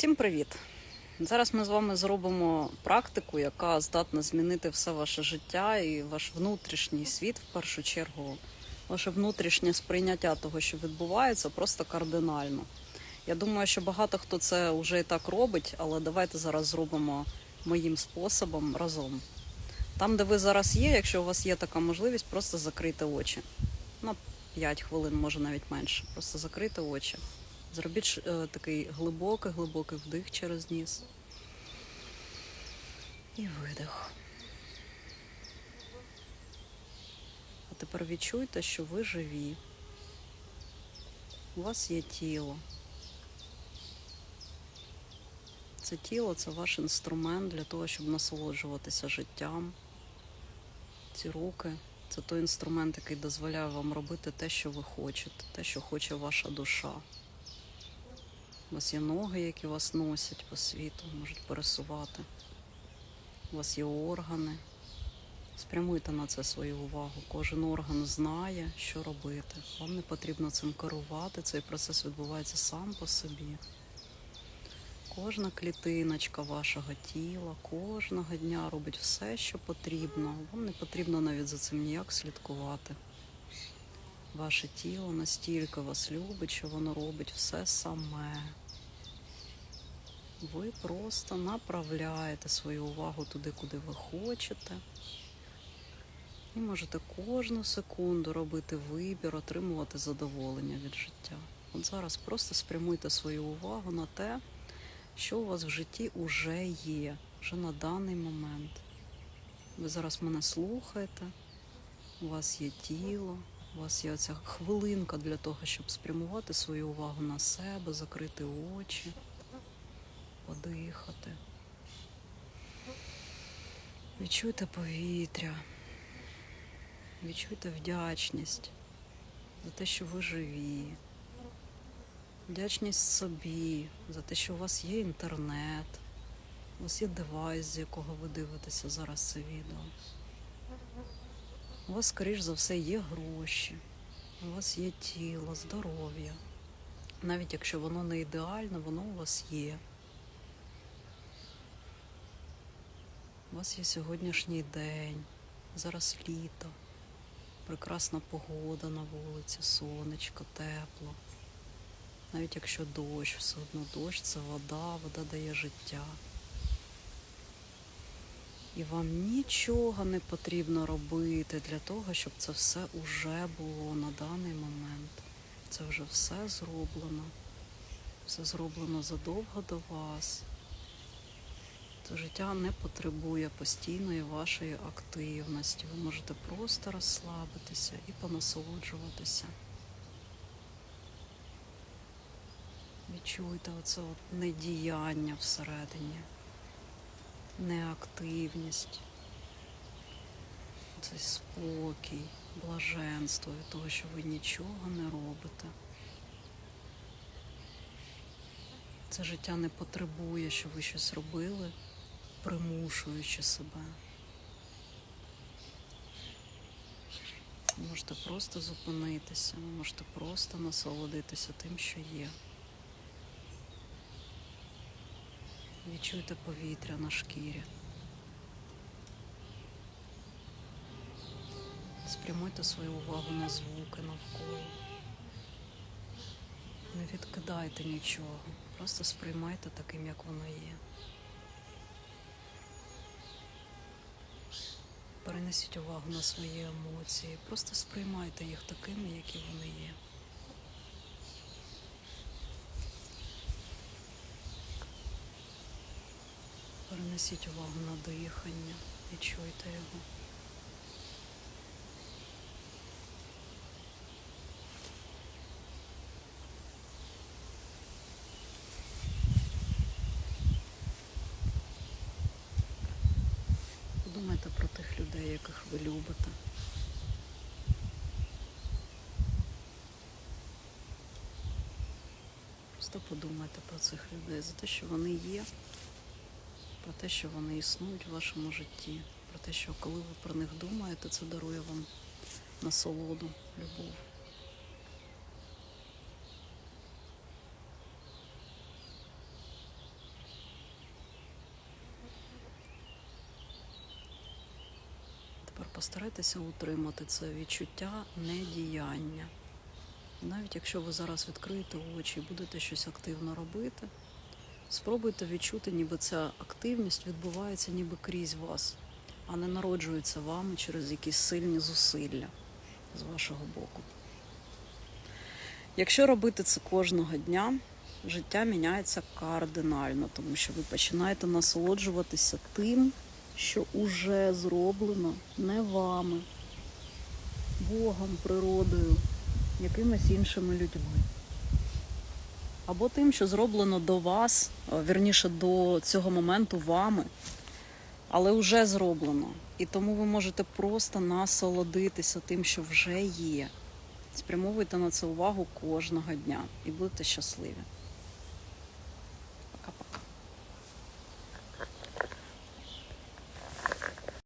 Всім привіт! Зараз ми з вами зробимо практику, яка здатна змінити все ваше життя і ваш внутрішній світ, в першу чергу, ваше внутрішнє сприйняття того, що відбувається, просто кардинально. Я думаю, що багато хто це вже і так робить, але давайте зараз зробимо моїм способом разом. Там, де ви зараз є, якщо у вас є така можливість, просто закрийте очі. На 5 хвилин, може навіть менше. Просто закрийте очі. Зробіть е, такий глибокий, глибокий вдих через ніс. І видих. А тепер відчуйте, що ви живі. У вас є тіло. Це тіло це ваш інструмент для того, щоб насолоджуватися життям. Ці руки це той інструмент, який дозволяє вам робити те, що ви хочете, те, що хоче ваша душа. У вас є ноги, які вас носять по світу, можуть пересувати. У вас є органи. Спрямуйте на це свою увагу. Кожен орган знає, що робити. Вам не потрібно цим керувати. Цей процес відбувається сам по собі. Кожна клітиночка вашого тіла кожного дня робить все, що потрібно. Вам не потрібно навіть за цим ніяк слідкувати. Ваше тіло настільки вас любить, що воно робить все саме. Ви просто направляєте свою увагу туди, куди ви хочете. І можете кожну секунду робити вибір, отримувати задоволення від життя. От зараз просто спрямуйте свою увагу на те, що у вас в житті вже є, вже на даний момент. Ви зараз мене слухаєте, у вас є тіло, у вас є оця хвилинка для того, щоб спрямувати свою увагу на себе, закрити очі, подихати. Відчуйте повітря, відчуйте вдячність за те, що ви живі. Вдячність собі за те, що у вас є інтернет, у вас є девайс, з якого ви дивитеся зараз це відео. У вас, скоріш за все, є гроші, у вас є тіло, здоров'я. Навіть якщо воно не ідеальне, воно у вас є. У вас є сьогоднішній день, зараз літо, прекрасна погода на вулиці, сонечко, тепло. Навіть якщо дощ, все одно дощ це вода, вода дає життя. І вам нічого не потрібно робити для того, щоб це все уже було на даний момент. Це вже все зроблено. Все зроблено задовго до вас. Це життя не потребує постійної вашої активності. Ви можете просто розслабитися і понасолоджуватися. Відчуйте оце от недіяння всередині, неактивність, цей спокій, блаженство від того, що ви нічого не робите. Це життя не потребує, щоб ви щось робили, примушуючи себе. Можете просто зупинитися, можете просто насолодитися тим, що є. Відчуйте повітря на шкірі. Спрямуйте свою увагу на звуки навколо. Не відкидайте нічого, просто сприймайте таким, як воно є. Перенесіть увагу на свої емоції, просто сприймайте їх такими, які вони є. Перенесіть увагу на дихання, відчуйте його. Подумайте про тих людей, яких ви любите. Просто подумайте про цих людей за те, що вони є про те, що вони існують в вашому житті, про те, що коли ви про них думаєте, це дарує вам насолоду, любов. Постарайтеся утримати це відчуття недіяння. Навіть якщо ви зараз відкриєте очі і будете щось активно робити, спробуйте відчути, ніби ця активність відбувається ніби крізь вас, а не народжується вами через якісь сильні зусилля з вашого боку. Якщо робити це кожного дня, життя міняється кардинально, тому що ви починаєте насолоджуватися тим, що уже зроблено не вами, Богом, природою, якимись іншими людьми. Або тим, що зроблено до вас, а, вірніше до цього моменту вами, але вже зроблено. І тому ви можете просто насолодитися тим, що вже є. Спрямовуйте на це увагу кожного дня і будете щасливі.